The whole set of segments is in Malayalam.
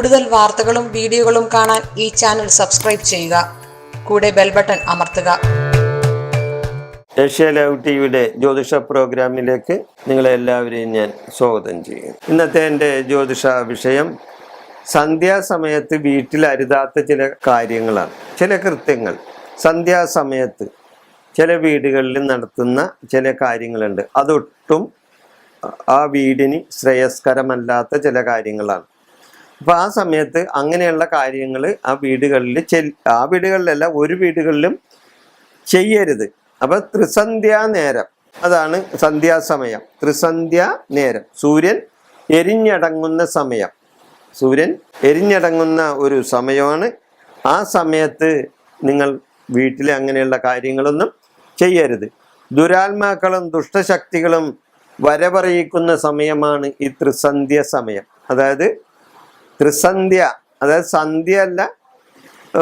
കൂടുതൽ വാർത്തകളും വീഡിയോകളും കാണാൻ ഈ ചാനൽ സബ്സ്ക്രൈബ് ചെയ്യുക. കൂടെ ബെൽ ബട്ടൺ അമർത്തുക. ഏഷ്യ ലൈവ് ടി വിയുടെ ജ്യോതിഷ പ്രോഗ്രാമിലേക്ക് നിങ്ങളെ എല്ലാവരെയും ഞാൻ സ്വാഗതം ചെയ്യും ഇന്നത്തെ എന്റെ ജ്യോതിഷ വിഷയം സന്ധ്യാസമയത്ത് വീട്ടിൽ അരുതാത്ത ചില കാര്യങ്ങളാണ്. ചില കൃത്യങ്ങൾ. സന്ധ്യാസമയത്ത് ചില വീടുകളിൽ നടത്തുന്ന ചില കാര്യങ്ങളുണ്ട്. അതൊട്ടും ആ വീടിന് ശ്രേയസ്കരമല്ലാത്ത ചില കാര്യങ്ങളാണ്. അപ്പോൾ ആ സമയത്ത് അങ്ങനെയുള്ള കാര്യങ്ങൾ ആ വീടുകളിൽ ആ വീടുകളിലല്ല ഒരു വീടുകളിലും ചെയ്യരുത്. അപ്പൊ ത്രിസന്ധ്യാ നേരം. അതാണ് സന്ധ്യാസമയം. ത്രിസന്ധ്യാ നേരം. സൂര്യൻ എരിഞ്ഞടങ്ങുന്ന സമയം. സൂര്യൻ എരിഞ്ഞടങ്ങുന്ന ഒരു സമയമാണ്. ആ സമയത്ത് നിങ്ങൾ വീട്ടിലെ അങ്ങനെയുള്ള കാര്യങ്ങളൊന്നും ചെയ്യരുത്. ദുരാത്മാക്കളും ദുഷ്ടശക്തികളും വരവറിയിക്കുന്ന സമയമാണ് ഈ ത്രിസന്ധ്യ സമയം. അതായത് ത്രിസന്ധ്യ അതായത് സന്ധ്യ അല്ല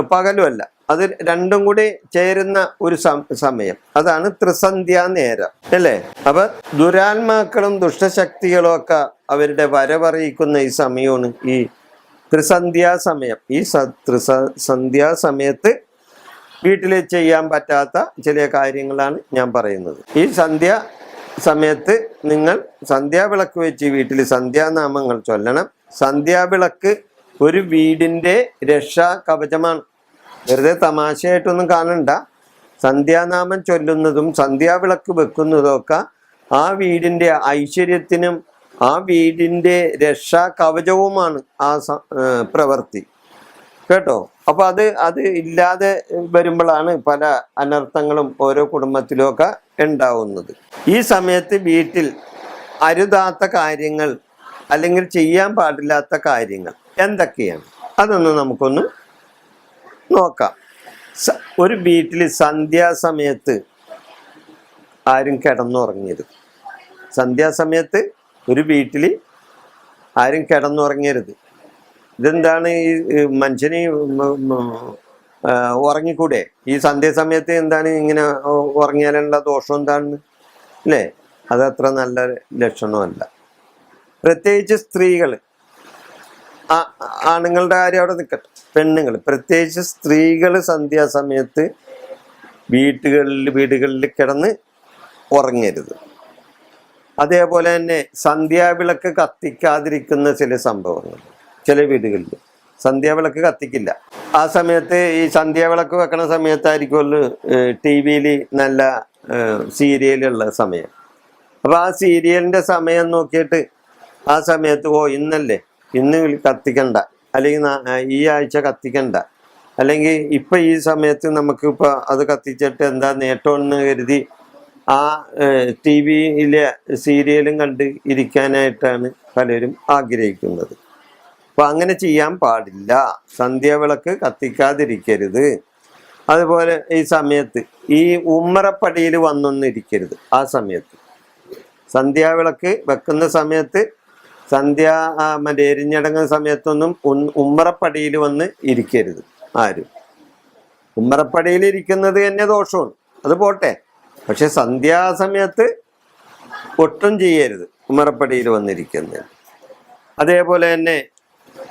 പകലുമല്ല. അത് രണ്ടും കൂടി ചേരുന്ന ഒരു സമയം. അതാണ് ത്രിസന്ധ്യ നേരം. അല്ലേ? അപ്പൊ ദുരാത്മാക്കളും ദുഷ്ടശക്തികളും ഒക്കെ അവരുടെ വരവറിയിക്കുന്ന ഈ സമയമാണ് ഈ ത്രിസന്ധ്യാ സമയം. ഈ ത്രിസ സന്ധ്യാ സമയത്ത് വീട്ടിൽ ചെയ്യാൻ പറ്റാത്ത ചില കാര്യങ്ങളാണ് ഞാൻ പറയുന്നത്. ഈ സന്ധ്യ സമയത്ത് നിങ്ങൾ സന്ധ്യാവിളക്ക് വെച്ച് വീട്ടിൽ സന്ധ്യാനാമങ്ങൾ ചൊല്ലണം. സന്ധ്യാവിളക്ക് ഒരു വീടിന്റെ രക്ഷാ കവചമാണ് വെറുതെ തമാശയായിട്ടൊന്നും കാണണ്ട. സന്ധ്യാനാമം ചൊല്ലുന്നതും സന്ധ്യാവിളക്ക് വെക്കുന്നതും ഒക്കെ ആ വീടിന്റെ ഐശ്വര്യത്തിനും ആ വീടിന്റെ രക്ഷാ കവചവുമാണ് ആ പ്രവൃത്തി. കേട്ടോ? അപ്പൊ അത് അത് ഇല്ലാതെ വരുമ്പോഴാണ് പല അനർത്ഥങ്ങളും ഓരോ കുടുംബത്തിലും ഒക്കെ ഉണ്ടാവുന്നത്. ഈ സമയത്ത് വീട്ടിൽ അരുതാത്ത കാര്യങ്ങൾ അല്ലെങ്കിൽ ചെയ്യാൻ പാടില്ലാത്ത കാര്യങ്ങൾ. എന്തൊക്കെയാണ്? അതൊന്ന് നമുക്കൊന്ന് നോക്കാം. ഒരു വീട്ടിൽ സന്ധ്യാസമയത്ത് ആരും കിടന്നുറങ്ങരുത്. സന്ധ്യാസമയത്ത് ഒരു വീട്ടിൽ ആരും കിടന്നുറങ്ങരുത്. ഇതെന്താണ് ഈ മനുഷ്യന് ഉറങ്ങിക്കൂടെ? ഈ സന്ധ്യാസമയത്ത് എന്താണ് ഇങ്ങനെ ഉറങ്ങിയാലുള്ള ദോഷം എന്താണ്? അല്ലേ? അതത്ര നല്ല ലക്ഷണമല്ല. പ്രത്യേകിച്ച് സ്ത്രീകൾ ആണുങ്ങളുടെ കാര്യം അവിടെ നിൽക്കട്ടെ പെണ്ണുങ്ങൾ പ്രത്യേകിച്ച് സ്ത്രീകൾ സന്ധ്യാസമയത്ത് വീട്ടുകളിൽ വീടുകളിൽ കിടന്ന് ഉറങ്ങരുത്. അതേപോലെ തന്നെ സന്ധ്യാവിളക്ക് കത്തിക്കാതിരിക്കുന്ന ചില സംഭവങ്ങൾ ചില വീടുകളിൽ സന്ധ്യാവിളക്ക് കത്തിക്കില്ല. ആ സമയത്ത് ഈ സന്ധ്യാവിളക്ക് വെക്കണ സമയത്തായിരിക്കുമല്ലോ ടി വിയിൽ നല്ല സീരിയലുള്ള സമയം. അപ്പോൾ ആ സീരിയലിന്റെ സമയം നോക്കിയിട്ട് ആ സമയത്ത് ഓ ഇന്നല്ലേ? ഇന്ന് കത്തിക്കണ്ട. അല്ലെങ്കിൽ ഈ ആഴ്ച കത്തിക്കണ്ട. അല്ലെങ്കിൽ ഇപ്പം ഈ സമയത്ത് നമുക്ക് നമുക്കിപ്പോൾ അത് കത്തിച്ചിട്ട് എന്താ നേട്ടമെന്ന് കരുതി ആ ടി വിയിലെ സീരിയലും കണ്ട് ഇരിക്കാനായിട്ടാണ് പലരും ആഗ്രഹിക്കുന്നത്. അപ്പൊ അങ്ങനെ ചെയ്യാൻ പാടില്ല. സന്ധ്യാവിളക്ക് കത്തിക്കാതിരിക്കരുത്. അതുപോലെ ഈ സമയത്ത് ഈ ഉമ്മറപ്പടിയിൽ വന്നൊന്നും ഇരിക്കരുത് ആ സമയത്ത്. സന്ധ്യാവിളക്ക് വെക്കുന്ന സമയത്ത് സന്ധ്യ മറ്റേ എരിഞ്ഞടങ്ങുന്ന സമയത്തൊന്നും ഉമ്മറപ്പടിയിൽ വന്ന് ഇരിക്കരുത്. ആരും. ഉമ്മറപ്പടിയിൽ ഇരിക്കുന്നത് തന്നെ ദോഷമാണ്. അത് പോട്ടെ. പക്ഷെ സന്ധ്യാസമയത്ത് ഒട്ടും ചെയ്യരുത് ഉമ്മറപ്പടിയിൽ വന്നിരിക്കുന്നത്. അതേപോലെ തന്നെ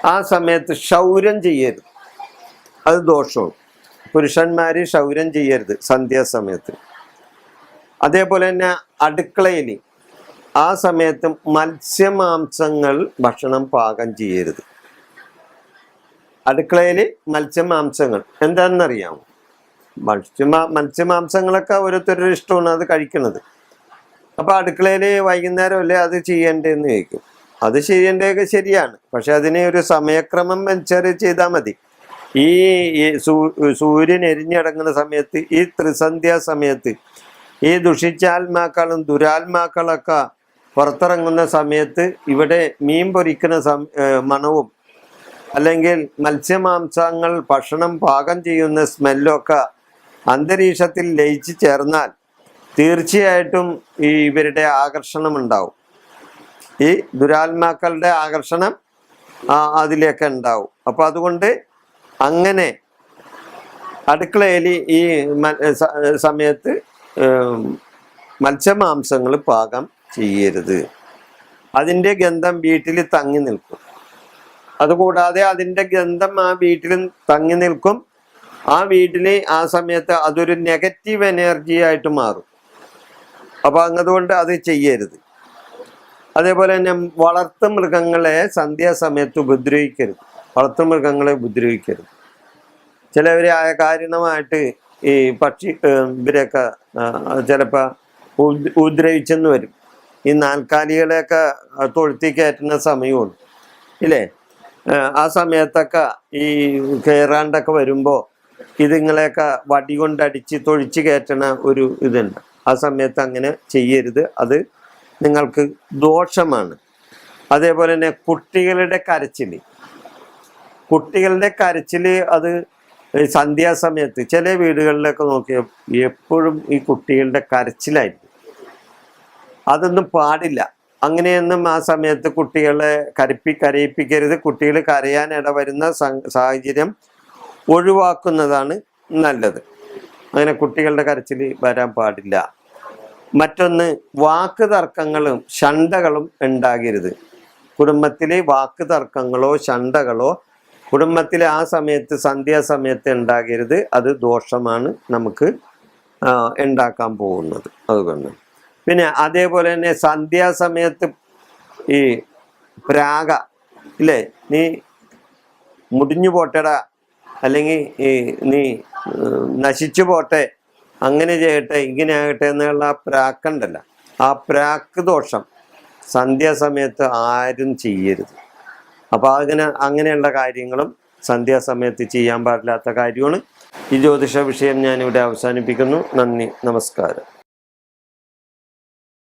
ആ സമയത്ത് ക്ഷൗരം ചെയ്യരുത്. അത് ദോഷവും പുരുഷന്മാർ ക്ഷൗരം ചെയ്യരുത് സന്ധ്യാസമയത്ത് അതേപോലെ തന്നെ അടുക്കളയിൽ ആ സമയത്ത് മത്സ്യമാംസങ്ങൾ ഭക്ഷണം പാകം ചെയ്യരുത്. അടുക്കളയിൽ മത്സ്യമാംസങ്ങൾ എന്താണെന്നറിയാമോ? മത്സ്യമാ മത്സ്യമാംസങ്ങളൊക്കെ ഓരോരുത്തരുടെ ഇഷ്ടമാണ് അത് കഴിക്കുന്നത് അപ്പോൾ അടുക്കളയിൽ വൈകുന്നേരം അല്ലേ അത് ചെയ്യേണ്ടതെന്ന് ചോദിക്കും. അത് ചെയ്യേണ്ടതൊക്കെ ശരിയാണ്. പക്ഷെ അതിന് ഒരു സമയക്രമം അനുസരിച്ച് ചെയ്താൽ മതി. ഈ സൂര്യൻ എരിഞ്ഞടങ്ങുന്ന സമയത്ത് ഈ ത്രിസന്ധ്യാ സമയത്ത് ഈ ദുഷിച്ചാത്മാക്കളും ദുരാത്മാക്കളൊക്കെ പുറത്തിറങ്ങുന്ന സമയത്ത് ഇവിടെ മീൻ പൊരിക്കുന്ന മണവും അല്ലെങ്കിൽ മത്സ്യമാംസങ്ങൾ ഭക്ഷണം പാകം ചെയ്യുന്ന സ്മെല്ലൊക്കെ അന്തരീക്ഷത്തിൽ ലയിച്ചു ചേർന്നാൽ തീർച്ചയായിട്ടും ഈ ഇവരുടെ ആകർഷണം ഉണ്ടാവും. ഈ ദുരാത്മാക്കളുടെ ആകർഷണം അതിലേക്ക് ഉണ്ടാവും. അപ്പം അതുകൊണ്ട് അങ്ങനെ അടുക്കളയിൽ ഈ സമയത്ത് മത്സ്യമാംസങ്ങൾ പാകം ചെയ്യരുത്. അതിന്റെ ഗന്ധം വീട്ടിൽ തങ്ങി നിൽക്കും. അതുകൂടാതെ അതിന്റെ ഗന്ധം ആ വീട്ടിൽ തങ്ങി നിൽക്കും. ആ വീട്ടിൽ ആ സമയത്ത് അതൊരു നെഗറ്റീവ് എനർജി ആയിട്ട് മാറും. അപ്പോൾ അങ്ങതുകൊണ്ട് അത് ചെയ്യരുത്. അതേപോലെ തന്നെ വളർത്തു മൃഗങ്ങളെ സന്ധ്യാസമയത്ത് ഉപദ്രവിക്കരുത്. വളർത്തു മൃഗങ്ങളെ ഉപദ്രവിക്കരുത്. ചിലവരെ ആയ കാരണമായിട്ട് ഈ പക്ഷി ഇവരെയൊക്കെ ചിലപ്പോൾ ഉപദ്രവിച്ചെന്ന് വരും. ഈ നാൽക്കാലികളെയൊക്കെ തൊഴുത്തി കയറ്റുന്ന സമയമുണ്ട് ഇല്ലേ? ആ സമയത്തൊക്കെ ഈ കയറാണ്ടൊക്കെ വരുമ്പോൾ ഇതുങ്ങളെയൊക്കെ വടി കൊണ്ടടിച്ച് തൊഴിച്ച് കയറ്റണ ഒരു ഇതുണ്ട്. ആ സമയത്ത് അങ്ങനെ ചെയ്യരുത്. അത് നിങ്ങൾക്ക് ദോഷമാണ്. അതേപോലെ തന്നെ കുട്ടികളുടെ കരച്ചിൽ കുട്ടികളുടെ കരച്ചിൽ അത് സന്ധ്യാസമയത്ത് ചില വീടുകളിലൊക്കെ നോക്കിയാൽ എപ്പോഴും ഈ കുട്ടികളുടെ കരച്ചിലായിരിക്കും. അതൊന്നും പാടില്ല. അങ്ങനെയൊന്നും ആ സമയത്ത് കുട്ടികളെ കരപ്പി കരയിപ്പിക്കരുത്. കുട്ടികൾ കരയാൻ ഇടവരുന്ന സാഹചര്യം ഒഴിവാക്കുന്നതാണ് നല്ലത്. അങ്ങനെ കുട്ടികളുടെ കരച്ചിൽ വരാൻ പാടില്ല. മറ്റൊന്ന് വാക്ക് തർക്കങ്ങളും ഷണ്ടകളും ഉണ്ടാകരുത്. കുടുംബത്തിലെ വാക്ക് തർക്കങ്ങളോ ഷണ്ടകളോ കുടുംബത്തിലെ ആ സമയത്ത് സന്ധ്യാസമയത്ത് ഉണ്ടാകരുത്. അത് ദോഷമാണ് നമുക്ക് ഉണ്ടാക്കാൻ പോകുന്നത്. അതുകൊണ്ട് പിന്നെ അതേപോലെ തന്നെ സന്ധ്യാസമയത്ത് ഈ പ്രാഗ ഇല്ലേ? നീ മുടിഞ്ഞു പോട്ടട. അല്ലെങ്കിൽ ഈ നീ നശിച്ചു പോട്ടെ. അങ്ങനെ ചെയ്യട്ടെ ഇങ്ങനെ ആകട്ടെ എന്നുള്ള ആ പ്രാക്കുണ്ടല്ല. ആ പ്രാക്ക് ദോഷം സന്ധ്യാസമയത്ത് ആരും ചെയ്യരുത്. അപ്പോൾ അങ്ങനെ അങ്ങനെയുള്ള കാര്യങ്ങളും സന്ധ്യാസമയത്ത് ചെയ്യാൻ പാടില്ലാത്ത കാര്യമാണ്. ഈ ജ്യോതിഷ വിഷയം ഞാനിവിടെ അവസാനിപ്പിക്കുന്നു. നന്ദി നമസ്കാരം.